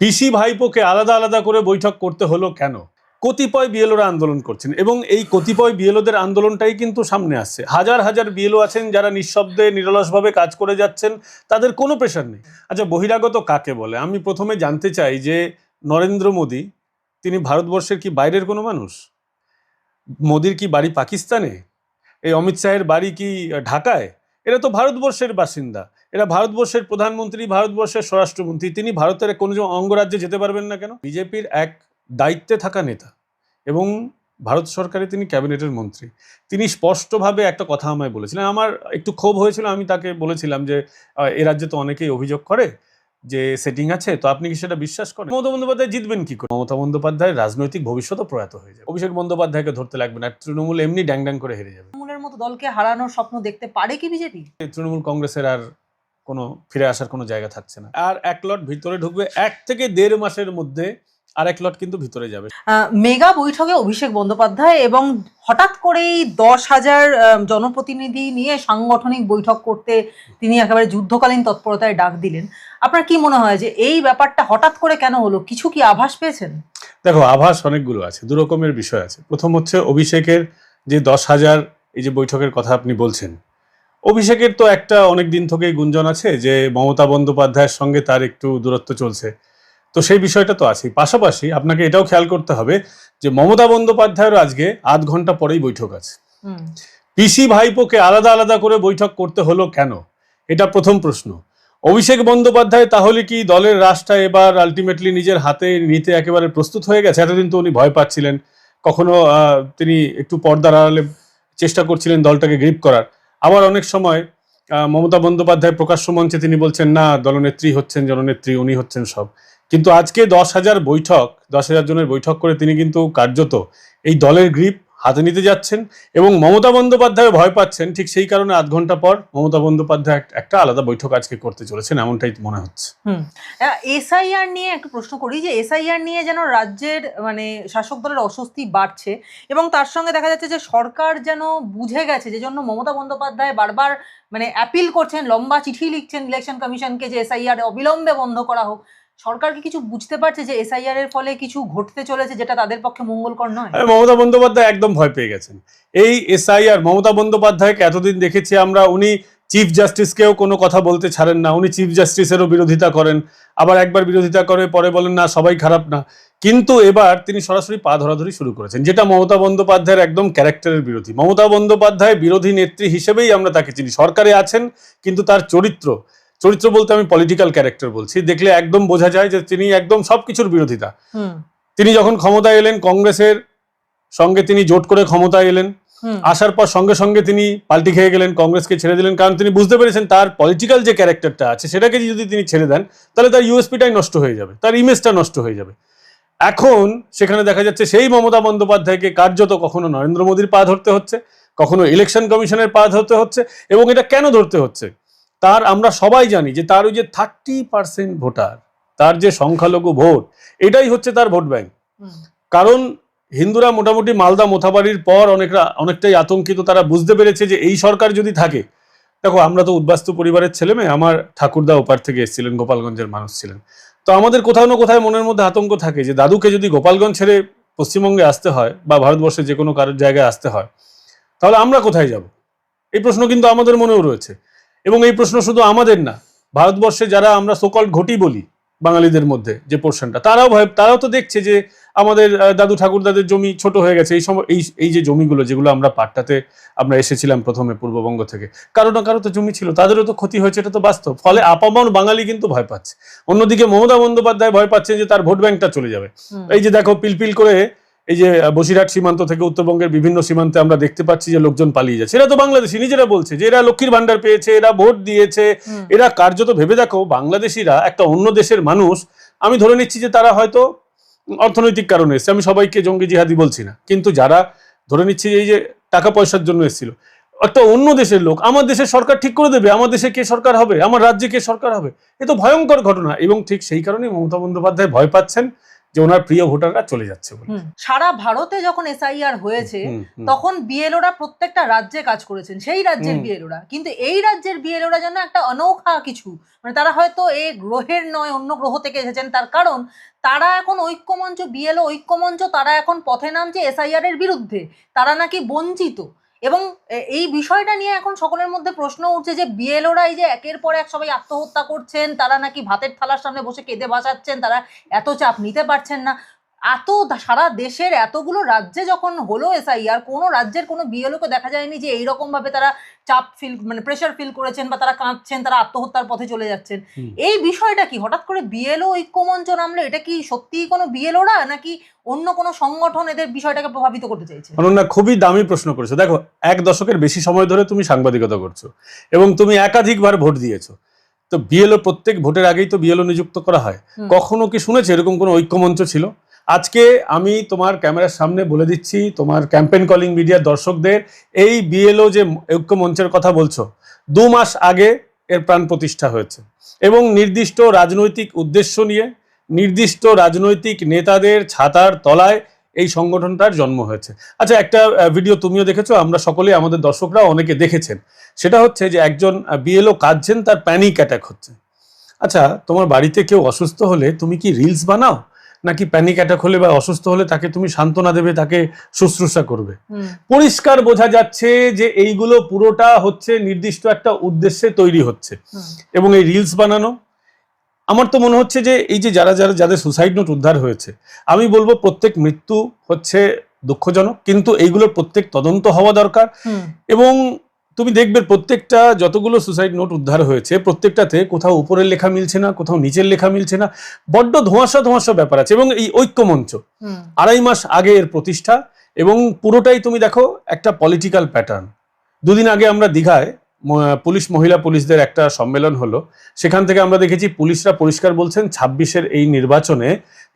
পিসি ভাইপোকে আলাদা আলাদা করে বৈঠক করতে হলো কেন? কতিপয় বিএলওরা আন্দোলন করছেন এবং এই কতিপয় বিএলওদের আন্দোলনটাই কিন্তু সামনে আসছে। হাজার হাজার বিএলও আছেন যারা নিঃশব্দে, নিরলসভাবে কাজ করে যাচ্ছেন, তাদের কোনো প্রেশার নেই। আচ্ছা বহিরাগত কাকে বলে? আমি প্রথমে জানতে চাই যে নরেন্দ্র মোদী, তিনি ভারতবর্ষের কি বাইরের কোনো মানুষ? মোদির কি বাড়ি পাকিস্তানে? এই অমিত শাহের বাড়ি কি ঢাকায়? এরা তো ভারতবর্ষের বাসিন্দা। এরা ভারতবর্ষের প্রধানমন্ত্রী ভারতবর্ষের স্বরাষ্ট্রমন্ত্রী তিনি ভারতের কোনো যে অঙ্গরাজ্যে যেতে পারবেন না কেন? বিজেপির এক দায়িত্বে থাকা নেতা এবং ভারত সরকারে তিনি ক্যাবিনেটের মন্ত্রী। তিনি স্পষ্টভাবে একটা কথা আমায় বলেছিলেন। আমার একটু ক্ষোভ হয়েছিল আমি তাকে বলেছিলাম যে এ রাজ্যে তো অনেকেই অভিযোগ করে যে সেটিং আছে তো আপনি কি সেটা বিশ্বাস করেন? মমতা বন্দ্যোপাধ্যায় জিতবেন কি করে? মমতা বন্দ্যোপাধ্যায়ের রাজনৈতিক ভবিষ্যৎও প্রয়াত হয়ে যাবে। অভিষেক বন্দ্যোপাধ্যায়কে ধরতে লাগবে না তৃণমূল এমনি ড্যাং ড্যাং করে হেরে যাবে। তৃণমূলের মতো দলকে হারানোর স্বপ্ন দেখতে পারে কি বিজেপি? তৃণমূল কংগ্রেসের আর কোনো ফিরে আসার কোনো জায়গা থাকছে না। আর এক লট ভিতরে ঢুকবে এক থেকে দেড় মাসের মধ্যে আর এক লট কিন্তু ভিতরে যাবে। মেগা বৈঠকে অভিষেক বন্দ্যোপাধ্যায় এবং হঠাৎ করেই দশ হাজার জনপ্রতিনিধি নিয়ে সাংগঠনিক বৈঠক করতে তিনি একেবারে যুদ্ধকালীন তৎপরতায় ডাক দিলেন। আপনার কি মনে হয় যে এই ব্যাপারটা হঠাৎ করে কেন হলো? কিছু কি আভাস পেয়েছেন? দেখো আভাস অনেকগুলো আছে দু রকমের বিষয় আছে। প্রথম হচ্ছে অভিষেকের যে দশ হাজার এই যে বৈঠকের কথা আপনি বলছেন অভিষেকের তো একটা অনেক দিন থেকেই গুঞ্জন আছে যে মমতা বন্দ্যোপাধ্যায়ের সঙ্গে তার একটু দূরত্ব চলছে। তো সেই বিষয়টা তো আছেই। পাশাপাশি আপনাকে এটাও খেয়াল করতে হবে যে মমতা বন্দ্যোপাধ্যায়ের আজকে আধ ঘণ্টা পরেই বৈঠক আছে। পিসি ভাইপোকে আলাদা আলাদা করে বৈঠক করতে হলো কেন? এটা প্রথম প্রশ্ন। অভিষেক বন্দ্যোপাধ্যায় তাহলে কি দলের রাশটা এবার আলটিমেটলি নিজের হাতে নিতে একেবারে প্রস্তুত হয়ে গেছে? এতদিন তো উনি ভয় পাচ্ছিলেন। কখনো আহ, তিনি একটু পর্দার আড়ালে চেষ্টা করছিলেন দলটাকে গ্রিপ করার। আবার অনেক সময় মমতা বন্দ্যোপাধ্যায় প্রকাশ্য মঞ্চে তিনি বলছেন, না, দলনেত্রী হচ্ছেন, জননেত্রী, উনি হচ্ছেন সব। কিন্তু আজকে দশ হাজার বৈঠক, দশ হাজার জনের বৈঠক করে তিনি কিন্তু কার্যত এই দলের গ্রিপ হাতে নিতে যাচ্ছেন এবং মমতা বন্দ্যোপাধ্যায় ভয় পাচ্ছেন। ঠিক সেই কারণে আধ ঘণ্টা পর মমতা বন্দ্যোপাধ্যায় একটা আলাদা বৈঠক আজকে করতে চলেছেন, এমনটাই মনে হচ্ছে। এসআইআর নিয়ে একটু প্রশ্ন করি যে, এসআইআর নিয়ে যেন রাজ্যের মানে শাসক দলের অস্বস্তি বাড়ছে এবং তার সঙ্গে দেখা যাচ্ছে যে, সরকার যেন বুঝে গেছে যে, জন্য মমতা বন্দ্যোপাধ্যায় বারবার মানে অ্যাপিল করছেন, লম্বা চিঠি লিখছেন ইলেকশন কমিশনকে যে, এসআইআর অবিলম্বে বন্ধ করা হোক। সরকার কি কিছু বুঝতে পারছে যে এসআইআর এর ফলে কিছু ঘটতে চলেছে যেটা তাদের পক্ষে মঙ্গলকর নয়? মমতা বন্দ্যোপাধ্যায় একদম ভয় পেয়ে গেছেন। এই এসআইআর মমতা বন্দ্যোপাধ্যায়কে এতদিন দেখেছি আমরা, উনি চিফ জাস্টিসকেও কোনো কথা বলতে ছাড়েন না, উনি চিফ জাস্টিসেরও বিরোধিতা করেন, আবার একবার বিরোধিতা করে পরে বলেন, না, সবাই খারাপ না। কিন্তু এবার তিনি সরাসরি পা ধরাধরি শুরু করেছেন, যেটা মমতা বন্দ্যোপাধ্যায়ের একদম ক্যারেক্টারের বিরোধী। মমতা বন্দ্যোপাধ্যায় বিরোধী নেত্রী হিসেবেই আমরা তাকে চিনি। সরকারে আছেন, কিন্তু তার চরিত্র চরিত্র বলতে আমি পলিটিক্যাল ক্যারেক্টার বলছি। দেখলে একদম বোঝা যায় যে তিনি একদম সবকিছুর বিরোধিতা। তিনি যখন ক্ষমতায় এলেন কংগ্রেসের সঙ্গে তিনি জোট করে ক্ষমতায় এলেন। আসার পর সঙ্গে সঙ্গে তিনি পাল্টি খেয়ে গেলেন কংগ্রেসকে ছেড়ে দিলেন। কারণ তিনি বুঝতে পেরেছেন তার পলিটিক্যাল যে ক্যারেক্টারটা আছে সেটাকে যদি তিনি ছেড়ে দেন তাহলে তার ইউএসপিটাই নষ্ট হয়ে যাবে তার ইমেজটা নষ্ট হয়ে যাবে। এখন সেখানে দেখা যাচ্ছে সেই মমতা বন্দ্যোপাধ্যায়কে কার্যত কখনো নরেন্দ্র মোদীর পা ধরতে হচ্ছে কখনো ইলেকশন কমিশনের পা ধরতে হচ্ছে এবং এটা কেন ধরতে হচ্ছে? তার আমরা সবাই জানি যে তার ওই যে থার্টি পার্সেন্ট ভোটার তার যে সংখ্যালঘু ভোট এটাই হচ্ছে তার ভোট ব্যাংক। কারণ হিন্দুরা মোটামুটি মালদা মোথাবাড়ির পর অনেকরা অনেকটাই আতঙ্কিত তারা বুঝতে পেরেছে যে এই সরকার যদি থাকে দেখো আমরা তো উদ্বাস্তু পরিবারের ছেলে মেয়ে আমার ঠাকুরদা ওপার থেকে এসেছিলেন গোপালগঞ্জের মানুষ ছিলেন। তো আমাদের কোথাও না কোথায় মনের মধ্যে আতঙ্ক থাকে যে দাদুকে যদি গোপালগঞ্জ ছেড়ে পশ্চিমবঙ্গে আসতে হয় বা ভারতবর্ষে যে কোনো কারোর জায়গায় আসতে হয় তাহলে আমরা কোথায় যাব? এই প্রশ্ন কিন্তু আমাদের মনেও রয়েছে। এবং এই প্রশ্ন শুধু আমাদের না ভারতবর্ষে যারা আমরা সোকল ঘটি বলি বাঙালিদের মধ্যে যে পোর্শনটা তারাও ভয় তারাও তো দেখছে যে আমাদের দাদু ঠাকুরদাদের জমি ছোট হয়ে গেছে এই সময় এই এই যে জমিগুলো যেগুলো আমরা পাট্টাতে আমরা এসেছিলাম প্রথমে পূর্ববঙ্গ থেকে কারও না কারও তো জমি ছিল তাদেরও তো ক্ষতি হয়েছে এটা তো বাস্তব ফলে আপামর বাঙালি কিন্তু ভয় পাচ্ছে। অন্যদিকে মমতা বন্দ্যোপাধ্যায় ভয় পাচ্ছেন যে তার ভোট ব্যাংকটা চলে যাবে। এই যে দেখো পিলপিল করে এই যে বসিরহাট সীমান্ত থেকে উত্তরবঙ্গের বিভিন্ন সীমান্তে আমরা দেখতে পাচ্ছি যে লোকজন পালিয়ে যাচ্ছে। এরা তো বাংলাদেশি নিজেরা বলছে যে এরা লক্ষ্মীর ভান্ডার পেয়েছে এরা ভোট দিয়েছে। এরা কার্যত ভেবে দেখো বাংলাদেশিরা একটা অন্য দেশের মানুষ। আমি ধরে নিচ্ছি যে তারা হয়তো অর্থনৈতিক কারণে এসছে। আমি সবাইকে জঙ্গি জিহাদি বলছি না। কিন্তু যারা ধরে নিচ্ছি যে এই যে টাকা পয়সার জন্য এসেছিল একটা অন্য দেশের লোক আমার দেশের সরকার ঠিক করে দেবে আমার দেশে কে সরকার হবে আমার রাজ্যে কে সরকার হবে এ তো ভয়ঙ্কর ঘটনা। এবং ঠিক সেই কারণেই মমতা বন্দ্যোপাধ্যায় ভয় পাচ্ছেন। যে ওনার প্রিয় ভোটাররা চলে যাচ্ছে বলে। সারা ভারতে যখন এসআইআর হয়েছে। তখন বিএলওরা প্রত্যেকটা রাজ্যে কাজ করেছেন। সেই রাজ্যের। বিএলওরা। কিন্তু এই রাজ্যের বিএলওরা যেন একটা অনৌখা কিছু মানে তারা হয়তো এই গ্রহের নয় অন্য গ্রহ থেকে এসেছেন তার কারণ তারা এখন ঐক্যমঞ্চ বিএলও ঐক্যমঞ্চ তারা এখন পথে নামছে এসআইআর এর বিরুদ্ধে। তারা নাকি বঞ্চিত। এবং এই বিষয়টা নিয়ে এখন সকলের মধ্যে প্রশ্ন উঠছে যে বিএলওরা এই যে একের পর এক সবাই আত্মহত্যা করছেন, তারা নাকি ভাতের থালার সামনে বসে কেঁদে বাঁচাচ্ছেন, তারা এত চাপ নিতে পারছেন না। এত সারা দেশের এতগুলো রাজ্যে যখন হলো এসআইআর কোনো রাজ্যের কোনো বিএলওকে দেখা যায়নি যে এইরকম ভাবে তারা চাপ ফিল মানে প্রেশার ফিল করেছেন বা তারা কাঁদছেন তারা আত্মহত্যার পথে চলে যাচ্ছেন। এই বিষয়টা কি? হঠাৎ করে বিএলও ঐক্যমঞ্চ নামলো এটা কি সত্যিই কোনো বিএলওরা নাকি অন্য কোনো সংগঠন এদের বিষয়টাকে প্রভাবিত করতে চাইছে? অনন্যা খুবই দামি প্রশ্ন করেছ। দেখো এক দশকের বেশি সময় ধরে তুমি সাংবাদিকতা করছ এবং তুমি একাধিকবার ভোট দিয়েছ। তো বিএলও প্রত্যেক ভোটের আগেই তো বিএলও নিযুক্ত করা হয়। কখনো কি শুনেছো এরকম কোনো ঐক্যমঞ্চ ছিল? আজকে আমি তোমার ক্যামেরার সামনে বলে দিচ্ছি, তোমার ক্যাম্পেন কলিং মিডিয়ার দর্শকদের, এই বিএলও যে ঐক্য মঞ্চের কথা বলছো, দু মাস আগে এর প্রাণ প্রতিষ্ঠা হয়েছে। এবং নির্দিষ্ট রাজনৈতিক উদ্দেশ্য নিয়ে, নির্দিষ্ট রাজনৈতিক নেতাদের ছাতার তলায় এই সংগঠনটার জন্ম হয়েছে। আচ্ছা একটা ভিডিও তুমিও দেখেছ, আমরা সকলেই, আমাদের দর্শকরা অনেকে দেখেছেন। সেটা হচ্ছে যে একজন বিএলও কাঁদছেন, তার প্যানিক অ্যাটাক হচ্ছে। আচ্ছা তোমার বাড়িতে কেউ অসুস্থ হলে তুমি কি রিলস বানাও? নাকি প্যানিক অ্যাটাক হলে বা অসুস্থ হলে তাকে তুমি সান্ত্বনা দেবে তাকে শুশ্রূষা করবে। পরিষ্কার বোঝা যাচ্ছে যে এইগুলো পুরোটা হচ্ছে নির্দিষ্ট একটা উদ্দেশ্যে তৈরি হচ্ছে। এবং এই রিলস বানানো আমার তো মনে হচ্ছে যে এই যে যারা যারা যাদের সুসাইড নোট উদ্ধার হয়েছে আমি বলব প্রত্যেক মৃত্যু হচ্ছে দুঃখজনক কিন্তু এইগুলোর প্রত্যেক তদন্ত হওয়া দরকার। এবং তুমি দেখবে প্রত্যেকটা যতগুলো সুসাইড নোট উদ্ধার হয়েছে প্রত্যেকটাতে কোথাও উপরের লেখা মিলছে না কোথাও নিচের লেখা মিলছে না। বড্ড ধোঁয়াশা ধোঁয়াশা ব্যাপার আছে এবং এই ঐক্যমঞ্চ আড়াই মাস আগে এর প্রতিষ্ঠা এবং পুরোটাই তুমি দেখো একটা পলিটিক্যাল প্যাটার্ন দুদিন আগে আমরা দীঘায় পুলিশ মহিলা পুলিশদের একটা সম্মেলন হলো। সেখান থেকে আমরা দেখেছি পুলিশরা পরিষ্কার বলছেন ছাব্বিশের এই নির্বাচনে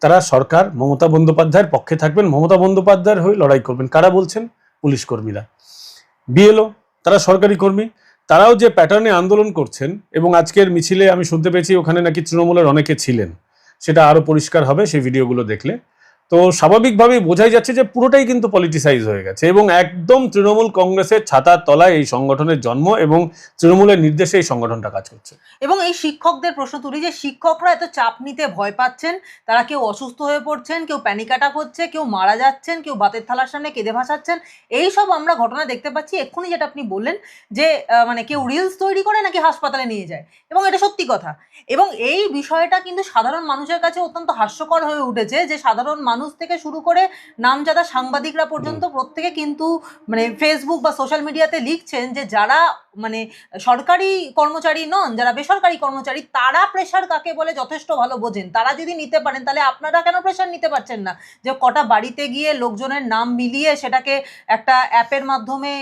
তারা সরকার মমতা বন্দ্যোপাধ্যায়ের পক্ষে থাকবেন। মমতা বন্দ্যোপাধ্যায়ের হয়ে লড়াই করবেন। কারা বলছেন? পুলিশ কর্মীরা। বিএলও তারা সরকারি কর্মী, তারাও যে প্যাটার্নে আন্দোলন করছেন এবং আজকের মিছিলে আমি শুনতে পেয়েছি ওখানে নাকি তৃণমূলের অনেকে ছিলেন, সেটা আরও পরিষ্কার হবে সেই ভিডিওগুলো দেখলে। তো স্বাভাবিকভাবেই বোঝাই যাচ্ছে যে পুরোটাই কিন্তু পলিটিসাইজ হয়ে গেছে এবং একদম তৃণমূল কংগ্রেসের ছাতার তলায় এই সংগঠনের জন্ম এবং তৃণমূলের নির্দেশে এই সংগঠনটা কাজ করছে। এবং এই শিক্ষকদের প্রশ্ন তুলি যে শিক্ষকরা এত চাপ নিতে ভয় পাচ্ছেন? তারা কেউ অসুস্থ হয়ে পড়ছেন, কেউ প্যানিক অ্যাটাক হচ্ছে, কেউ মারা যাচ্ছেন, কেউ বাতের থালার সামনে কেঁদে ভাসাচ্ছেন। এই সব আমরা ঘটনা দেখতে পাচ্ছি। এক্ষুনি যেটা আপনি বললেন যে মানে কেউ রিলস তৈরি করে নাকি হাসপাতালে নিয়ে যায়। এবং এটা সত্যি কথা। এবং এই বিষয়টা কিন্তু সাধারণ মানুষের কাছে অত্যন্ত হাস্যকর হয়ে উঠেছে যে সাধারণ মানুষ থেকে শুরু করে নামজাদা সাংবাদিকরা পর্যন্ত প্রত্যেকে কিন্তু মানে ফেসবুক বা সোশ্যাল মিডিয়াতে লিখছেন যে যারা মানে সরকারি কর্মচারী নন যারা বেসরকারি কর্মচারী তারা প্রেশার কাকে বলে যথেষ্ট ভালো বোঝেন। তারা যদি নিতে পারেন তাহলে আপনারা কেন প্রেশার নিতে পারছেন না? যে কটা বাড়িতে গিয়ে লোকজনের নাম মিলিয়ে সেটাকে একটা অ্যাপের মাধ্যমে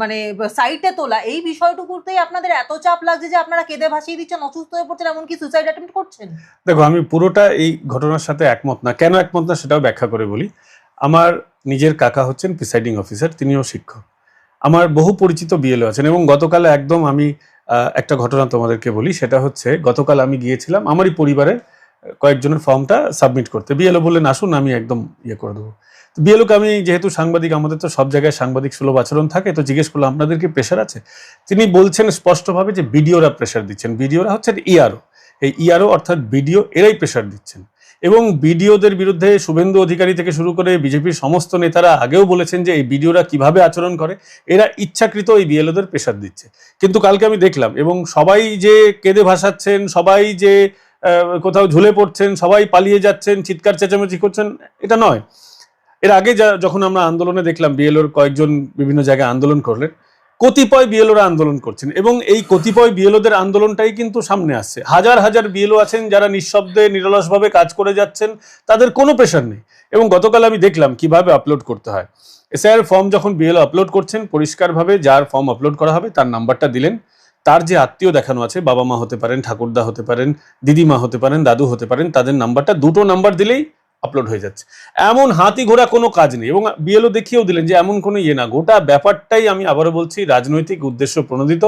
মানে সাইটে তোলা এই বিষয়টুকুতেই আপনাদের এত চাপ লাগছে যে আপনারা কেঁদে ভাসিয়ে দিচ্ছেন অসুস্থ হয়ে পড়ছেন এমনকি সুসাইড অ্যাটেম্প করছেন। দেখো আমি পুরোটা এই ঘটনার সাথে একমত না। কেন একমত না? সেটাও ব্যাখ্যা করে বলি। আমার নিজের কাকা হচ্ছেন প্রিসাইডিং অফিসার তিনিও শিক্ষক। আমার বহু পরিচিত বিএলও আছেন এবং গতকাল একদম আমি একটা ঘটনা তোমাদেরকে বলি, সেটা হচ্ছে গতকাল আমি গিয়েছিলাম আমারই পরিবারের কয়েকজনের ফর্মটা সাবমিট করতে। বিএলও বললেন, আসুন, আমি একদম ইয়ে করে দেবো। তো বিএলওকে আমি যেহেতু সাংবাদিক, আমাদের তো সব জায়গায় সাংবাদিক সুলভ আচরণ থাকে, তো জিজ্ঞেস করলাম, আপনাদের কি প্রেশার আছে? তিনি বলছেন স্পষ্টভাবে যে বিডিওরা প্রেশার দিচ্ছেন। বিডিওরা হচ্ছেন ইআরও এই ইআরও অর্থাৎ বিডিও এরাই প্রেশার দিচ্ছেন। এবং বিডিওদের বিরুদ্ধে শুভেন্দু অধিকারী থেকে শুরু করে বিজেপির সমস্ত নেতারা আগেও বলেছেন যে এই বিডিওরা কীভাবে আচরণ করে, এরা ইচ্ছাকৃত এই বিএলওদের প্রেশার দিচ্ছে। কিন্তু কালকে আমি দেখলাম এবং সবাই যে কেঁদে ভাসাচ্ছেন, সবাই যে কোথাও ঝুলে পড়ছেন, সবাই পালিয়ে যাচ্ছেন, চিৎকার, চেঁচামেচি করছেন, এটা নয়। এর আগে যখন আমরা আন্দোলনে দেখলাম বিএলওর কয়েকজন বিভিন্ন জায়গায় আন্দোলন করলেন কতিপয় বিএলওরা আন্দোলন করছেন এবং এই কতিপয় বিএলওদের আন্দোলনটাই কিন্তু সামনে আসছে। হাজার হাজার বিএলও আছেন যারা নিঃশব্দে, নিরলসভাবে কাজ করে যাচ্ছেন, তাদের কোনো প্রেশার নেই। এবং গতকাল আমি দেখলাম কীভাবে আপলোড করতে হয়। এসআইআর ফর্ম যখন বিএলও আপলোড করছেন, পরিষ্কারভাবে যার ফর্ম আপলোড করা হবে, তার নাম্বারটা দিলেন। তার যে আত্মীয় দেখানো আছে, বাবা মা হতে পারেন, ঠাকুরদা হতে পারেন, দিদিমা হতে পারেন, দাদু হতে পারেন, তাদের নাম্বারটা, দুটো নাম্বার দিলেই আপলোড হয়ে যাচ্ছে। এমন হাতি ঘোড়া কোনো কাজ নেই এবং বিএলও দেখিয়েও দিলেন যে এমন কোনো ইয়ে না। গোটা ব্যাপারটাই আমি আবারও বলছি রাজনৈতিক উদ্দেশ্য প্রণোদিত।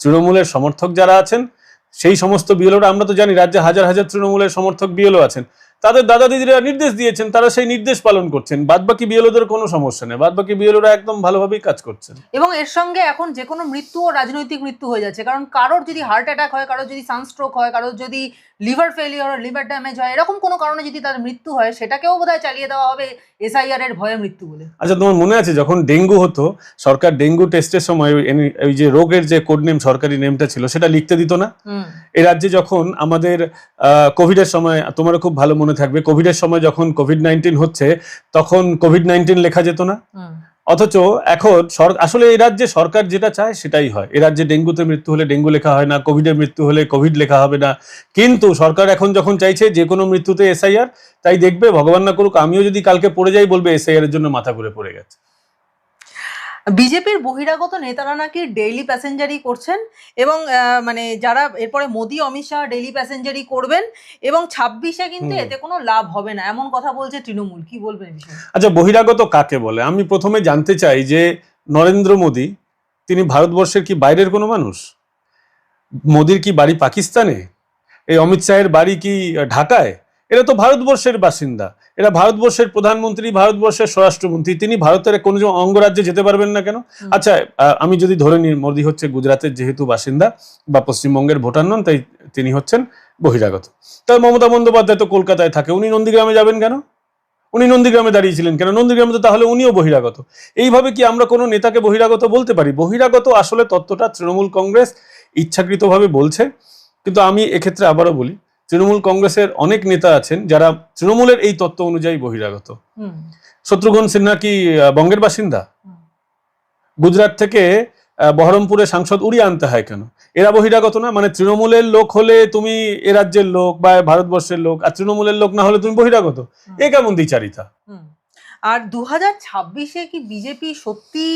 তৃণমূলের সমর্থক যারা আছেন সেই সমস্ত বিএলওরা আমরা তো জানি রাজ্যে হাজার হাজার তৃণমূলের সমর্থক বিএলও আছেন। তাদের দাদা দিদিরা নির্দেশ দিয়েছেন তারা সেই নির্দেশ পালন করছেন। বাদবাকি বিএলওদের কোনো সমস্যা নেই। বাদবাকি বিএলওরা একদম ভালোভাবেই কাজ করছেন। এবং এর সঙ্গে এখন যে কোনো মৃত্যু ও রাজনৈতিক মৃত্যু হয়ে যাচ্ছে। কারণ কারোর যদি হার্ট অ্যাটাক হয় কারোর যদি সানস্ট্রোক হয় কারোর যদি লিভার ফেলিওর লিভার ড্যামেজ হয় এরকম কোনো কারণে যদি তার মৃত্যু হয় সেটাকেও বোধহয় চালিয়ে দেওয়া হবে এসআইআর এর ভয়ে মৃত্যু বলে। আচ্ছা তোমার মনে আছে যখন ডেঙ্গু হতো সরকার ডেঙ্গু টেস্টের সময় ওই যে রোগের যে কোড নেম সরকারি নেমটা ছিল সেটা লিখতে দিত না? এই রাজ্যে যখন আমাদের কোভিডের সময় তোমারও খুব ভালো মনে থাকবে। কোভিডের সময় যখন কোভিড নাইন্টিন হচ্ছে তখন কোভিড নাইন্টিন লেখা যেত না। অথচ এখন আসলে এই রাজ্যে সরকার যেটা চায় সেটাই হয়। এ রাজ্যে ডেঙ্গুতে মৃত্যু হলে ডেঙ্গু লেখা হয় না কোভিডে মৃত্যু হলে কোভিড লেখা হবে না। কিন্তু সরকার এখন যখন চাইছে যে কোনো মৃত্যুতে এসআইআর তাই দেখবে ভগবান না করুক আমিও যদি কালকে পড়ে যাই বলবে এসআইআর এর জন্য মাথা ঘুরে পড়ে গেছে। বিজেপির বহিরাগত নেতারা নাকি ডেইলি প্যাসেঞ্জারই করছেন এবং মানে যারা এরপরে মোদি অমিত শাহ ডেইলি প্যাসেঞ্জারি করবেন এবং ছাব্বিশে কিন্তু এতে কোনো লাভ হবে না। এমন কথা বলছে তৃণমূল। কি বলবেন আচ্ছা বহিরাগত কাকে বলে? আমি প্রথমে জানতে চাই যে নরেন্দ্র মোদী তিনি ভারতবর্ষের কি বাইরের কোনো মানুষ? মোদির কি বাড়ি পাকিস্তানে? এই অমিত শাহের বাড়ি কি ঢাকায়? এরা তো ভারতবর্ষের বাসিন্দা। এরা ভারতবর্ষের প্রধানমন্ত্রী ভারতবর্ষের স্বরাষ্ট্রমন্ত্রী তিনি ভারতের কোনো অঙ্গরাজ্যে যেতে পারবেন না কেন? আচ্ছা আমি যদি ধরে নিই মোদি হচ্ছে গুজরাটের যেহেতু বাসিন্দা বা পশ্চিমবঙ্গের ভোটার নন তাই তিনি হচ্ছেন বহিরাগত। তাই মমতা বন্দ্যোপাধ্যায় তো কলকাতায় থাকে উনি নন্দীগ্রামে যাবেন কেন? উনি নন্দীগ্রামে দাঁড়িয়েছিলেন কেন? নন্দীগ্রামে তো তাহলে উনিও বহিরাগত। এইভাবে কি আমরা কোনো নেতাকে বহিরাগত বলতে পারি? বহিরাগত আসলে তত্ত্বটা তৃণমূল কংগ্রেস ইচ্ছাকৃতভাবে বলছে কিন্তু আমি এক্ষেত্রে আবারও বলি তৃণমূল কংগ্রেসের অনেক নেতা আছেন যারা তৃণমূলের এই তত্ত্ব অনুযায়ী বহিরাগত। শত্রুঘ্ন সিনহা কি বঙ্গের বাসিন্দা? গুজরাট থেকে বহরমপুরে সাংসদ উড়িয়ে আনতে হয় কেন? এরা বহিরাগত না? মানে তৃণমূলের লোক হলে তুমি এ রাজ্যের লোক বা ভারতবর্ষের লোক আর তৃণমূলের লোক না হলে তুমি বহিরাগত। এ কেমন দ্বিচারিতা? হুম। আর দু হাজার ছাব্বিশে কি বিজেপি সত্যি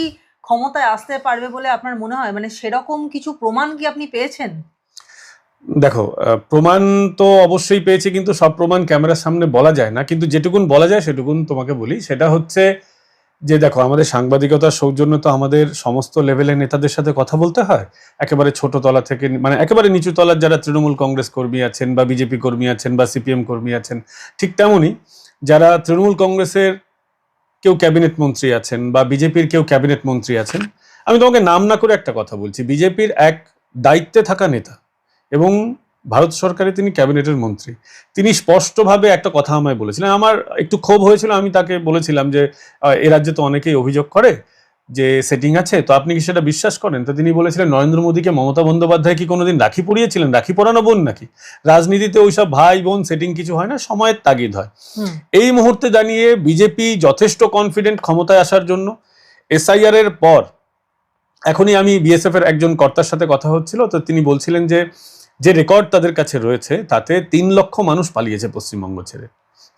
ক্ষমতায় আসতে পারবে বলে আপনার মনে হয়? মানে সেরকম কিছু প্রমাণ কি আপনি পেয়েছেন? দেখো প্রমাণ তো অবশ্যই পেয়েছি, কিন্তু সব প্রমাণ ক্যামেরার সামনে বলা যায় না। কিন্তু যেটুকুন বলা যায়, সেটুকুন তোমাকে বলি। সেটা হচ্ছে যে, দেখো, আমাদের সাংবাদিকতার সৌজন্য তো আমাদের সমস্ত লেভেলের নেতাদের সাথে কথা বলতে হয়। একেবারে ছোট তলা থেকে মানে একেবারে নিচু তলার যারা তৃণমূল কংগ্রেস কর্মী আছেন বা বিজেপি কর্মী আছেন বা সিপিএম কর্মী আছেন, ঠিক তেমনই যারা তৃণমূল কংগ্রেসের কেউ ক্যাবিনেট মন্ত্রী আছেন বা বিজেপির কেউ ক্যাবিনেট মন্ত্রী আছেন, আমি তোমাকে নাম না করে একটা কথা বলছি। বিজেপির এক দায়িত্বে থাকা নেতা এবং ভারত সরকারে তিনি ক্যাবিনেটের মন্ত্রী। তিনি স্পষ্টভাবে একটা কথা আমায় বলেছিলেন। আমার একটু ক্ষোভ হয়েছিল আমি তাকে বলেছিলাম যে এ রাজ্যে তো অনেকেই অভিযোগ করে যে সেটিং আছে তো আপনি কি সেটা বিশ্বাস করেন? তো তিনি বলেছিলেন নরেন্দ্র মোদীকে মমতা বন্দ্যোপাধ্যায় কি কোনোদিন রাখি পড়িয়েছিলেন রাখি পরানো বোন নাকি? রাজনীতিতে ওইসব ভাই বোন সেটিং কিছু হয় না সময়ের তাগিদ হয়। এই মুহূর্তে জানিয়ে বিজেপি যথেষ্ট কনফিডেন্ট ক্ষমতায় আসার জন্য এসআইআর এর পর এখনই আমি বিএসএফ এর একজন কর্তার সাথে কথা হচ্ছিল তো তিনি বলছিলেন যে যে রেকর্ড তাদের কাছে রয়েছে তাতে তিন লক্ষ মানুষ পালিয়েছে পশ্চিমবঙ্গ ছেড়ে।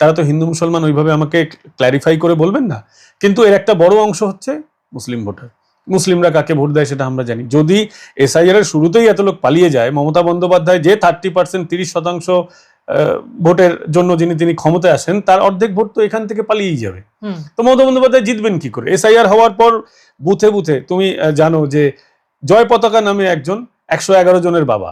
তারা তো হিন্দু মুসলমান ওইভাবে আমাকে ক্ল্যারিফাই করে বলবেন না? কিন্তু এর একটা বড় অংশ হচ্ছে মুসলিম ভোটার। মুসলিমরা কাকে ভোট দেয় সেটা আমরা জানি। যদি এসআইআর এর শুরুতেই এত লোক পালিয়ে যায় মমতা বন্দ্যোপাধ্যায় যে থার্টি পার্সেন্ট তিরিশ শতাংশ ভোটের জন্য যিনি তিনি ক্ষমতায় আসেন তার অর্ধেক ভোট তো এখান থেকে পালিয়েই যাবে। তো মমতা বন্দ্যোপাধ্যায় জিতবেন কি করে? এসআইআর হওয়ার পর বুথে বুথে তুমি জানো যে জয় পতাকা নামে একজন একশো এগারো জনের বাবা।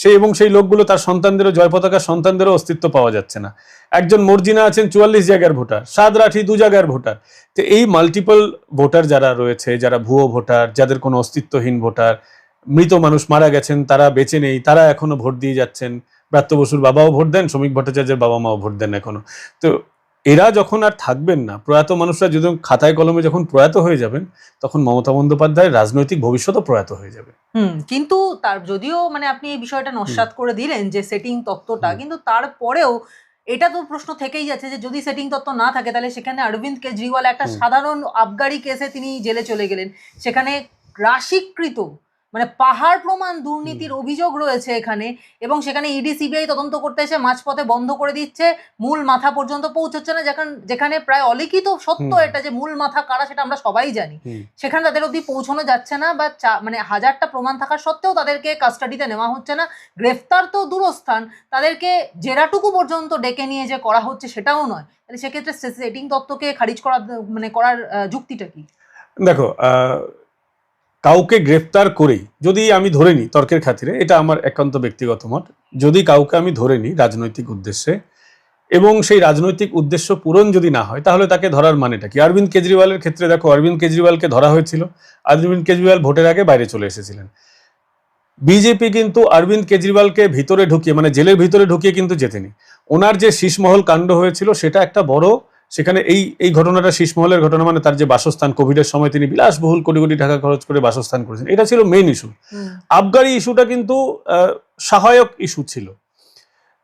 সেই এবং সেই লোকগুলো তার সন্তানদেরও জয় পতাকা সন্তানদেরও অস্তিত্ব পাওয়া যাচ্ছে না। একজন মর্জিনা আছেন চুয়াল্লিশ জায়গার ভোটার, সাত রাঠি দু জায়গার ভোটার। তো এই মাল্টিপল ভোটার যারা রয়েছে, যারা ভুয়ো ভোটার যাদের কোনো অস্তিত্বহীন ভোটার মৃত মানুষ মারা গেছেন, তারা বেঁচে নেই, তারা এখনও ভোট দিয়ে যাচ্ছেন। ব্রাত্য বসুর বাবাও ভোট দেন, শ্রমিক ভট্টাচার্যের বাবা মাও ভোট দেন এখনও। তো এরা যখন আর থাকবেন না প্রয়াত মানুষরা যদি খাতায় কলমে যখন প্রয়াত হয়ে যাবেন তখন মমতা বন্দ্যোপাধ্যায়ের রাজনৈতিক ভবিষ্যৎও প্রয়াত হয়ে যাবে। হুম কিন্তু তার যদিও মানে আপনি এই বিষয়টা নস্বাত করে দিলেন যে সেটিং তত্ত্বটা কিন্তু তারপরেও এটা তো প্রশ্ন থেকেই যাচ্ছে যে যদি সেটিং তত্ত্ব না থাকে তাহলে সেখানে অরবিন্দ কেজরিওয়াল একটা সাধারণ আবগারি কেসে তিনি জেলে চলে গেলেন। সেখানে রাশিকৃত মানে পাহাড় প্রমাণ দুর্নীতির অভিযোগ রয়েছে এখানে এবং সেখানে ইডি সিবিআই তদন্ত করতে এসে মাঝপথে বন্ধ করে দিচ্ছে। মূল মাথা পর্যন্ত পৌঁছচ্ছে না। যেখানে যেখানে প্রায় অলিখিত সত্য এটা যে মূল মাথা কারা সেটা আমরা সবাই জানি। সেখানে তাদের অবধি পৌঁছানো যাচ্ছে না বা মানে হাজারটা প্রমাণ থাকা সত্ত্বেও তাদেরকে কাস্টাডিতে নেওয়া হচ্ছে না। গ্রেফতার তো দূরস্থান। তাদেরকে জেরাটুকু পর্যন্ত ডেকে নিয়ে যে করা হচ্ছে সেটাও নয়। তাহলে সেক্ষেত্রে সেটিং তত্ত্বকে খারিজ করার মানে করার যুক্তিটা কি? দেখো আহ, কাউকে গ্রেফতার করেই, যদি আমি ধরে নিই তর্কের খাতিরে, এটা আমার একান্ত ব্যক্তিগত মত, যদি কাউকে আমি ধরে নিই রাজনৈতিক উদ্দেশ্যে, এবং সেই রাজনৈতিক উদ্দেশ্য পূরণ যদি না হয়, তাহলে তাকে ধরার মানেটা কি? অরবিন্দ কেজরিওয়ালের ক্ষেত্রে দেখো, অরবিন্দ কেজরিওয়ালকে ধরা হয়েছিল। অরবিন্দ কেজরিওয়াল ভোটের আগে বাইরে চলে এসেছিলেন। বিজেপি কিন্তু অরবিন্দ কেজরিওয়ালকে ভিতরে ঢুকিয়ে মানে জেলের ভিতরে ঢুকিয়ে কিন্তু জেতেনি ওনার যে শীষমহল কাণ্ড হয়েছিল, সেটা একটা বড় সেখানে এই এই ঘটনাটা শীষমহলের ঘটনা মানে তার যে বাসস্থান কোভিডের সময় তিনি বিলাসবহুল কোটি কোটি টাকা খরচ করে বাসস্থান করেছেন। এটা ছিল মেইন ইস্যু আবগারি ইস্যুটা কিন্তু সহায়ক ইস্যু ছিল।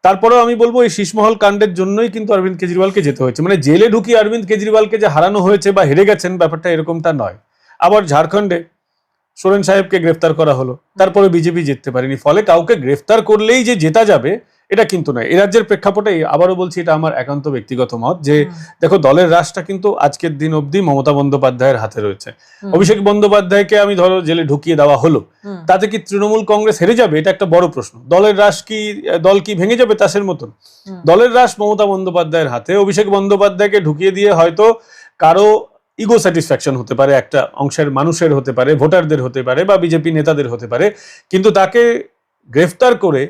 তারপরেও আমি বলব এই শীষমহল কাণ্ডের জন্যই কিন্তু অরবিন্দ কেজরিওয়ালকে যেতে হয়েছে। মানে জেলে ঢুকিয়ে অরবিন্দ কেজরিওয়ালকে যে হারানো হয়েছে বা হেরে গেছেন ব্যাপারটা এরকমটা নয়। আবার ঝাড়খণ্ডে সোরেন সাহেবকে গ্রেফতার করা হলো। তারপরে বিজেপি জিততে পারেনি। ফলে কাউকে গ্রেফতার করলেই যে জেতা যাবে এটা কিন্তু নয়। এ রাজ্যের প্রেক্ষাপটে আবারও বলছি এটা আমার একান্ত ব্যক্তিগত মত যে দেখো দলের রাশটা কিন্তু আজকের দিন অবধি মমতা বন্দ্যোপাধ্যায়ের হাতে রয়েছে। অভিষেক বন্দ্যোপাধ্যায়কে আমি ধরো জেলে ঢুকিয়ে দেওয়া হলো। তাতে কি তৃণমূল কংগ্রেস হেরে যাবে? এটা একটা বড় প্রশ্ন। দলের রাশ কি দল কি ভেঙে যাবে? তাসের মতন। দলের রাশ মমতা বন্দ্যোপাধ্যায়ের হাতে। অভিষেক বন্দ্যোপাধ্যায়কে ঢুকিয়ে দিয়ে হয়তো কারও ইগো স্যাটিসফ্যাকশন হতে পারে একটা অংশের মানুষের হতে পারে ভোটারদের হতে পারে বা বিজেপি নেতাদের হতে পারে। কিন্তু তাকে গ্রেফতার করে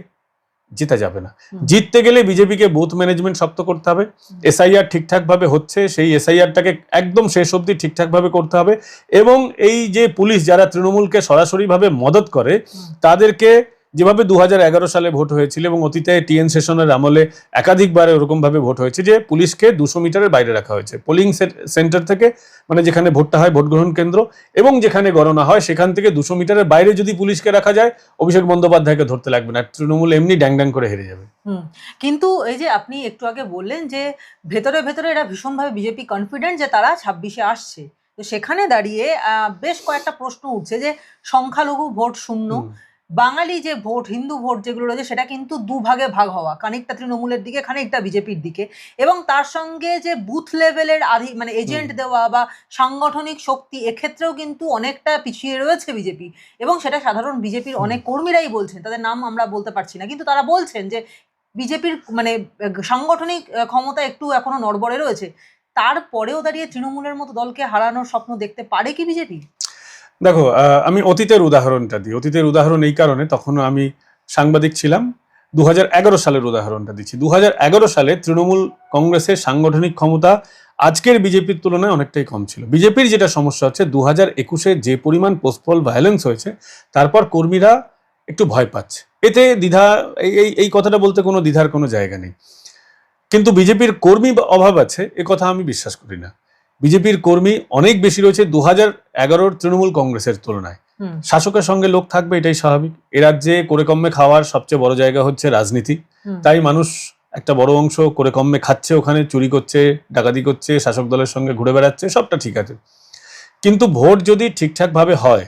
জিতা যাবে না। জিততে গেলে বিজেপিকে বুথ ম্যানেজমেন্ট শক্ত করতে হবে। এসআইআর ঠিকঠাকভাবে হচ্ছে সেই এসআইআরটাকে একদম শেষ অবধি ঠিকঠাকভাবে করতে হবে এবং এই যে পুলিশ যারা তৃণমূলকে সরাসরিভাবে মদত করে তাদেরকে যেভাবে দু হাজার এগারো সালে ভোট হয়েছিল এবং অতীতে টিএন সেশনের আমলে একাধিকবার ওরকম ভাবে ভোট হয়েছে যে পুলিশকে দুশো মিটারের বাইরে রাখা হয়েছে। পোলিং সেন্টার থেকে মানে যেখানে ভোটটা হয় ভোট গ্রহণ কেন্দ্র এবং যেখানে গণনা হয় সেখান থেকে দুশো মিটারের বাইরে যদি পুলিশকে রাখা যায় অভিষেক বন্দ্যোপাধ্যায়কে ধরতে লাগবে না। তৃণমূল এমনি ড্যাং ড্যাং করে হেরে যাবে। কিন্তু এই যে আপনি একটু আগে বললেন যে ভেতরে ভেতরে এরা ভীষণভাবে বিজেপি কনফিডেন্ট যে তারা ছাব্বিশে আসছে। তো সেখানে দাঁড়িয়ে আহ, বেশ কয়েকটা প্রশ্ন উঠছে যে সংখ্যালঘু ভোট শূন্য। বাঙালি যে ভোট হিন্দু ভোট যেগুলো রয়েছে সেটা কিন্তু দুভাগে ভাগ হওয়া। খানিকটা তৃণমূলের দিকে খানিকটা বিজেপির দিকে। এবং তার সঙ্গে যে বুথ লেভেলের আধি মানে এজেন্ট দেওয়া বা সাংগঠনিক শক্তি এক্ষেত্রেও কিন্তু অনেকটা পিছিয়ে রয়েছে বিজেপি। এবং সেটা সাধারণ বিজেপির অনেক কর্মীরাই বলছেন। তাদের নাম আমরা বলতে পারছি না। কিন্তু তারা বলছেন যে বিজেপির মানে সাংগঠনিক ক্ষমতা একটু এখনও নড়বড়ে রয়েছে। তারপরেও দাঁড়িয়ে তৃণমূলের মতো দলকে হারানোর স্বপ্ন দেখতে পারে কি বিজেপি? দেখো আমি অতীতের উদাহরণটা দিই। অতীতের উদাহরণ এই কারণে তখন আমি সাংবাদিক ছিলাম। দু হাজার এগারো সালের উদাহরণটা দিচ্ছি। দু হাজার এগারো সালে তৃণমূল কংগ্রেসের সাংগঠনিক ক্ষমতা আজকের বিজেপির তুলনায় অনেকটাই কম ছিল। বিজেপির যেটা সমস্যা হচ্ছে দু হাজার একুশে যে পরিমাণ পোস্টপল ভায়োলেন্স হয়েছে, তারপর কর্মীরা একটু ভয় পাচ্ছে। এতে দ্বিধা এই, এই- কথাটা বলতে কোনো দ্বিধার কোনো জায়গা নেই। কিন্তু বিজেপির কর্মী অভাব আছে, এ কথা আমি বিশ্বাস করি না। বিজেপির কর্মী অনেক বেশি রয়েছে দু হাজার এগারোর তৃণমূল কংগ্রেসের তুলনায়। শাসকের সঙ্গে লোক থাকবে এটাই স্বাভাবিক। এ রাজ্যে করে কমে খাওয়ার সবচেয়ে বড় জায়গা হচ্ছে রাজনীতি। তাই মানুষ একটা বড় অংশ করে কমে খাচ্ছে ওখানে চুরি করছে ডাকাতি করছে শাসক দলের সঙ্গে ঘুরে বেড়াচ্ছে সবটা ঠিক আছে। কিন্তু ভোট যদি ঠিকঠাকভাবে হয়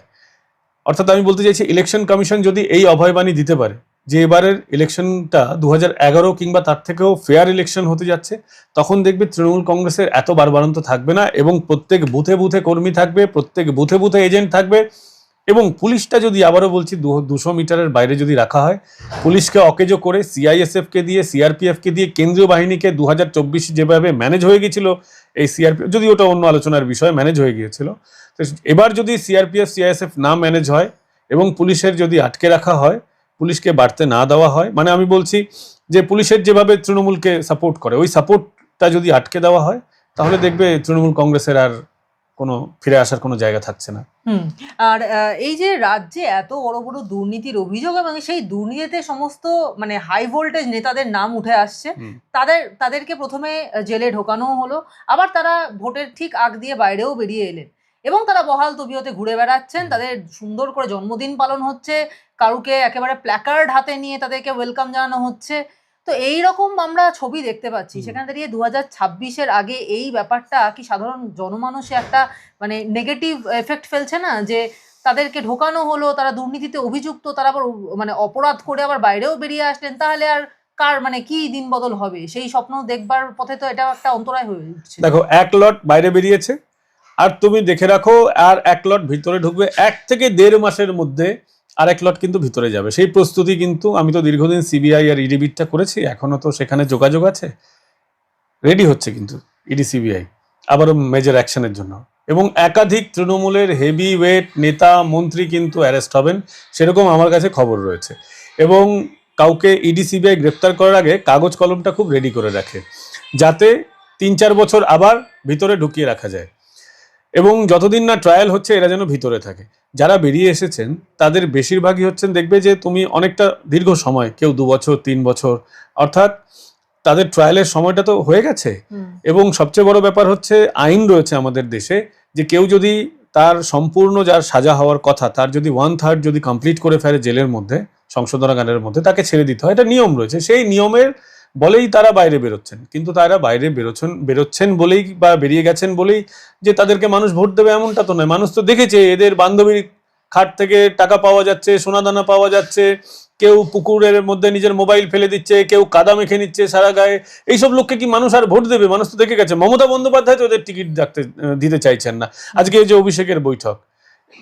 অর্থাৎ আমি বলতে চাইছি ইলেকশন কমিশন যদি এই অভয়বাণী দিতে পারে যে এবারের ইলেকশনটা দু এগারো কিংবা তার থেকেও ফেয়ার ইলেকশন হতে যাচ্ছে, তখন দেখবে তৃণমূল কংগ্রেসের এত বারবারন্ত থাকবে না এবং প্রত্যেক বুথে বুথে কর্মী থাকবে, প্রত্যেক বুথে বুথে এজেন্ট থাকবে এবং পুলিশটা যদি আবারও বলছি দুশো মিটারের বাইরে যদি রাখা হয়, পুলিশকে অকেজো করে সিআইএসএফ কে দিয়ে সিআরপিএফ কে দিয়ে কেন্দ্রীয় বাহিনীকে দু হাজার চব্বিশ যেভাবে ম্যানেজ হয়ে গিয়েছিল এই সিআরপিএফ যদি ওটা অন্য আলোচনার বিষয় ম্যানেজ হয়ে গিয়েছিল, তো এবার যদি সিআরপিএফ সিআইএসএফ না ম্যানেজ হয় এবং পুলিশের যদি আটকে রাখা হয় পুলিশকে বাড়তে না দেওয়া হয়। মানে আমি বলছি যে পুলিশের যেভাবে তৃণমূলকে সাপোর্ট করে ওই সাপোর্টটা যদি আটকে দেওয়া হয় তাহলে দেখবে তৃণমূল কংগ্রেসের আর কোনো ফিরে আসার কোনো জায়গা থাকছে না। হুম আর এই যে রাজ্যে এত বড় বড় দুর্নীতির অভিযোগ এবং সেই দুর্নীতিতে সমস্ত মানে হাই ভোল্টেজ নেতাদের নাম উঠে আসছে তাদের তাদেরকে প্রথমে জেলে ঢোকানো হলো আবার তারা ভোটের ঠিক আগ দিয়ে বাইরেও বেরিয়ে এলেন। এবং তারা বহাল তবিয়তে ঘুরে বেড়াচ্ছেন তাদের সুন্দর করে জন্মদিন পালন হচ্ছে কারুকে একেবারে প্ল্যাকার্ড হাতে নিয়ে তাদেরকে ওয়েলকাম জানানো হচ্ছে। তো এই রকম আমরা ছবি দেখতে পাচ্ছি। সেখানে দাঁড়িয়ে দু হাজার ছাব্বিশের আগে এই ব্যাপারটা কি সাধারণ জনমানুষে একটা মানে নেগেটিভ এফেক্ট ফেলছে না? যে তাদেরকে ঢোকানো হলো তারা দুর্নীতিতে অভিযুক্ত তারা আবার মানে অপরাধ করে আবার বাইরেও বেরিয়ে আসলেন তাহলে আর কার মানে কি দিন বদল হবে? সেই স্বপ্ন দেখবার পথে তো এটা একটা অন্তরায় হয়ে উঠছে। দেখো এক লট বাইরে বেরিয়েছে আর তুমি দেখে রাখো, আর এক লট ভিতরে ঢুকবে। এক থেকে দেড় মাসের মধ্যে আর এক লট কিন্তু ভিতরে যাবে। সেই প্রস্তুতি কিন্তু আমি তো দীর্ঘদিন সিবিআই আর ইডিবিটটা করেছি, এখনও তো সেখানে যোগাযোগ আছে। রেডি হচ্ছে কিন্তু ইডি সিবিআই, আবারও মেজর অ্যাকশনের জন্য। এবং একাধিক তৃণমূলের হেভি ওয়েট নেতা, মন্ত্রী কিন্তু অ্যারেস্ট হবেন, সেরকম আমার কাছে খবর রয়েছে। এবং কাউকে ইডি সিবিআই গ্রেপ্তার করার আগে কাগজ কলমটা খুব রেডি করে রাখে, যাতে তিন চার বছর আবার ভিতরে ঢুকিয়ে রাখা যায়। এবং যতদিন না ট্রায়াল হচ্ছে এরা যেন ভিতরে থাকে। যারা বেরিয়ে এসেছেন তাদের বেশিরভাগই হচ্ছেন দেখবে যে তুমি অনেকটা দীর্ঘ সময় কেউ দু বছর তিন বছর অর্থাৎ তাদের ট্রায়ালের সময়টা তো হয়ে গেছে। এবং সবচেয়ে বড় ব্যাপার হচ্ছে আইন রয়েছে আমাদের দেশে যে কেউ যদি তার সম্পূর্ণ যার সাজা হওয়ার কথা তার যদি ওয়ান থার্ড যদি কমপ্লিট করে ফেলে জেলের মধ্যে সংশোধনাগারের মধ্যে তাকে ছেড়ে দিতে হয়। এটা নিয়ম রয়েছে। সেই নিয়মের বলেই তারা বাইরে বেরোচ্ছেন। কিন্তু তারা বাইরে বেরোচ্ছেন বেরোচ্ছেন বলেই বা বেরিয়ে গেছেন বলেই যে তাদেরকে মানুষ ভোট দেবে এমনটা তো নয়। মানুষ তো দেখেছে, এদের বান্ধবীর খাট থেকে টাকা পাওয়া যাচ্ছে, সোনাদানা পাওয়া যাচ্ছে, কেউ পুকুরের মধ্যে নিজের মোবাইল ফেলে দিচ্ছে, কেউ কাদা মেখে নিচ্ছে সারা গায়ে। এইসব লোককে কি মানুষ আর ভোট দেবে? মানুষ তো দেখে গেছে। মমতা বন্দ্যোপাধ্যায় তো ওদের টিকিট ডাকতে দিতে চাইছেন না। আজকে এই যে অভিষেকের বৈঠক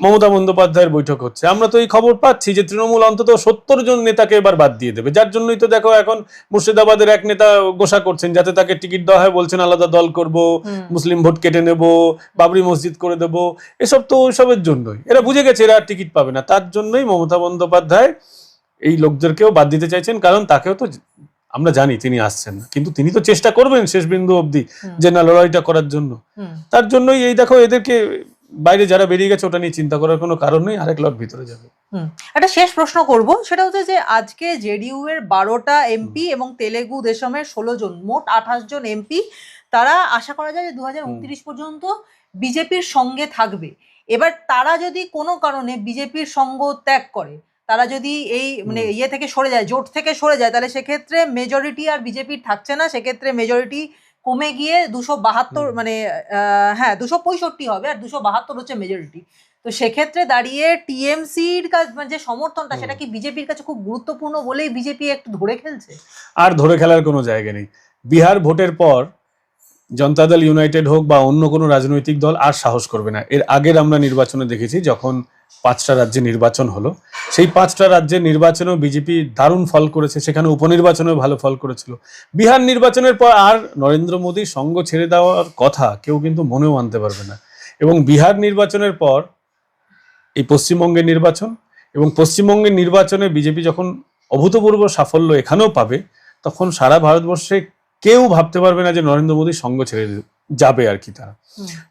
মমতা বন্দ্যোপাধ্যায়ের বৈঠক হচ্ছে। আমরা তো এই খবর পাচ্ছি যে তৃণমূল অন্তত সত্তর জন নেতাকে এবার বাদ দিয়ে দেবে। যার জন্যই তো দেখো এখন মুর্শিদাবাদের এক নেতা গোসা করছেন যাতে তাকে টিকিট দেওয়া হয় বলছেন আলাদা দল করব মুসলিম ভোট কেটে নেব বাবরি মসজিদ করে দেব। এসব তো ওইসবের জন্যই। এরা বুঝে গেছে এরা আর টিকিট পাবে না। তার জন্যই মমতা বন্দ্যোপাধ্যায় এই লোকদেরকেও বাদ দিতে চাইছেন কারণ তাকেও তো আমরা জানি তিনি আসছেন না। কিন্তু তিনি তো চেষ্টা করবেন শেষ বিন্দু অবধি। যে না লড়াইটা করার জন্য। তার জন্যই এই দেখো এদেরকে বাইরে যারা বেরিয়ে গেছে ওটা নিয়ে চিন্তা করার কোনো কারণ নেই আরেক লট ভিতরে যাবে। হুম। একটা শেষ প্রশ্ন করব সেটা হচ্ছে যে আজকে জেডিইউ এর বারোটা এমপি এবং তেলেগু দেশমের ষোলো জন মোট আঠাশ জন এমপি তারা আশা করা যায় যে দু হাজার উনত্রিশ পর্যন্ত বিজেপির সঙ্গে থাকবে। এবার তারা যদি কোনো কারণে বিজেপির সঙ্গ ত্যাগ করে তারা যদি এই মানে ইয়ে থেকে সরে যায় জোট থেকে সরে যায় তাহলে সেক্ষেত্রে মেজরিটি আর বিজেপির থাকছে না সেক্ষেত্রে মেজরিটি কমে গিয়ে দুশো বাহাত্তর মানে আহ, হ্যাঁ দুশো পঁয়ষট্টি হবে আর দুশো বাহাত্তর হচ্ছে মেজরিটি তো সেক্ষেত্রে দাঁড়িয়ে টিএমসির কাজ মানে যে সমর্থনটা সেটা কি বিজেপির কাছে খুব গুরুত্বপূর্ণ বলেই বিজেপি একটু ধরে খেলছে? আর ধরে খেলার কোনো জায়গা নেই। বিহার ভোটের পর জনতা দল ইউনাইটেড হোক বা অন্য কোনো রাজনৈতিক দল আর সাহস করবে না। এর আগের আমরা নির্বাচনে দেখেছি যখন পাঁচটা রাজ্যে নির্বাচন হলো। সেই পাঁচটা রাজ্যে নির্বাচনেও বিজেপি দারুণ ফল করেছে, সেখানে উপনির্বাচনেও ভালো ফল করেছিল। বিহার নির্বাচনের পর আর নরেন্দ্র মোদী সঙ্গ ছেড়ে দেওয়ার কথা কেউ কিন্তু মনেও আনতে পারবে না। এবং বিহার নির্বাচনের পর এই পশ্চিমবঙ্গের নির্বাচন এবং পশ্চিমবঙ্গের নির্বাচনে বিজেপি যখন অভূতপূর্ব সাফল্য এখানেও পাবে, তখন সারা ভারতবর্ষে কেউ ভাবতে পারবে না যে নরেন্দ্র মোদী সঙ্গ ছেড়ে যাবে আর কি তারা।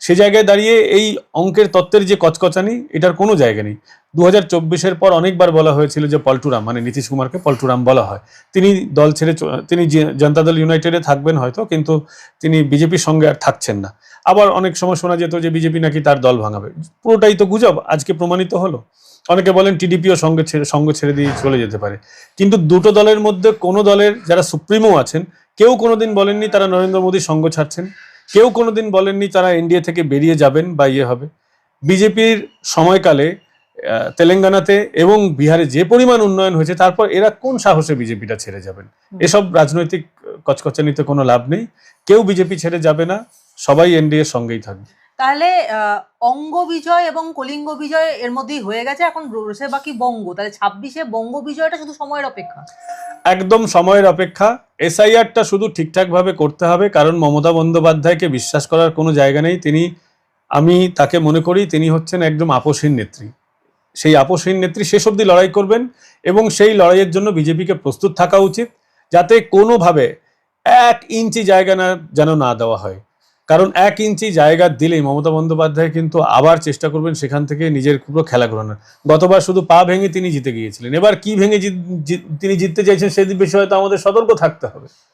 সে জায়গায় দাঁড়িয়ে এই অঙ্কের তত্ত্বের যে কচকচানি এটার কোনো জায়গা নেই। দু হাজার চব্বিশের পর অনেকবার বলা হয়েছিল যে পল্টুরাম মানে নীতিশ কুমারকে পল্টুরাম বলা হয়। তিনি দল ছেড়ে তিনি জনতা দল ইউনাইটেডে থাকবেন হয়তো কিন্তু তিনি বিজেপির সঙ্গে আর থাকছেন না। আবার অনেক সময় শোনা যেত যে বিজেপি নাকি তার দল ভাঙাবে। পুরোটাই তো গুজব আজকে প্রমাণিত হলো। অনেকে বলেন টিডিপিও সঙ্গে ছেড়ে সঙ্গ ছেড়ে দিয়ে চলে যেতে পারে। কিন্তু দুটো দলের মধ্যে কোনো দলের যারা সুপ্রিমো আছেন কেউ কোনোদিন বলেননি তারা নরেন্দ্র মোদীর সঙ্গ ছাড়ছেন। কেউ কোনোদিন বলেননি তারা এনডিএ থেকে বেরিয়ে যাবেন বা ইয়ে হবে। বিজেপির সময়কালে তেলেঙ্গানাতে এবং বিহারে যে পরিমাণ উন্নয়ন হয়েছে, তারপর এরা কোন সাহসে বিজেপিটা ছেড়ে যাবেন? এসব রাজনৈতিক কচকচানিতে কোনো লাভ নেই। কেউ বিজেপি ছেড়ে যাবে না। সবাই এনডিএ সঙ্গেই থাকবে। তাহলে অঙ্গ বিজয় এবং কলিঙ্গ বিজয় এর মধ্যেই হয়ে গেছে এখন রয়েছে বাকি বঙ্গ। তাহলে ছাব্বিশে বঙ্গ বিজয়টা শুধু সময়ের অপেক্ষা? একদম সময়ের অপেক্ষা। এসআইআরটা শুধু ঠিকঠাকভাবে করতে হবে, কারণ মমতা বন্দ্যোপাধ্যায়কে বিশ্বাস করার কোনো জায়গা নেই। তিনি, আমি তাকে মনে করি তিনি হচ্ছেন একদম আপোষহীন নেত্রী। সেই আপোষহীন নেত্রী শেষ অবধি লড়াই করবেন এবং সেই লড়াইয়ের জন্য বিজেপিকে প্রস্তুত থাকা উচিত, যাতে কোনোভাবে এক ইঞ্চি জায়গা না, যেন না দেওয়া হয়। কারণ এক ইঞ্চি জায়গা দিলেই মমতা বন্দ্যোপাধ্যায় কিন্তু আবার চেষ্টা করবেন সেখান থেকে নিজের পুরো খেলা ঘোরানোর। গতবার শুধু পা ভেঙে তিনি জিতে গিয়েছিলেন। এবার কি ভেঙে তিনি জিততে চাইছেন সেদিন বিষয়ে তো আমাদের সতর্ক থাকতে হবে।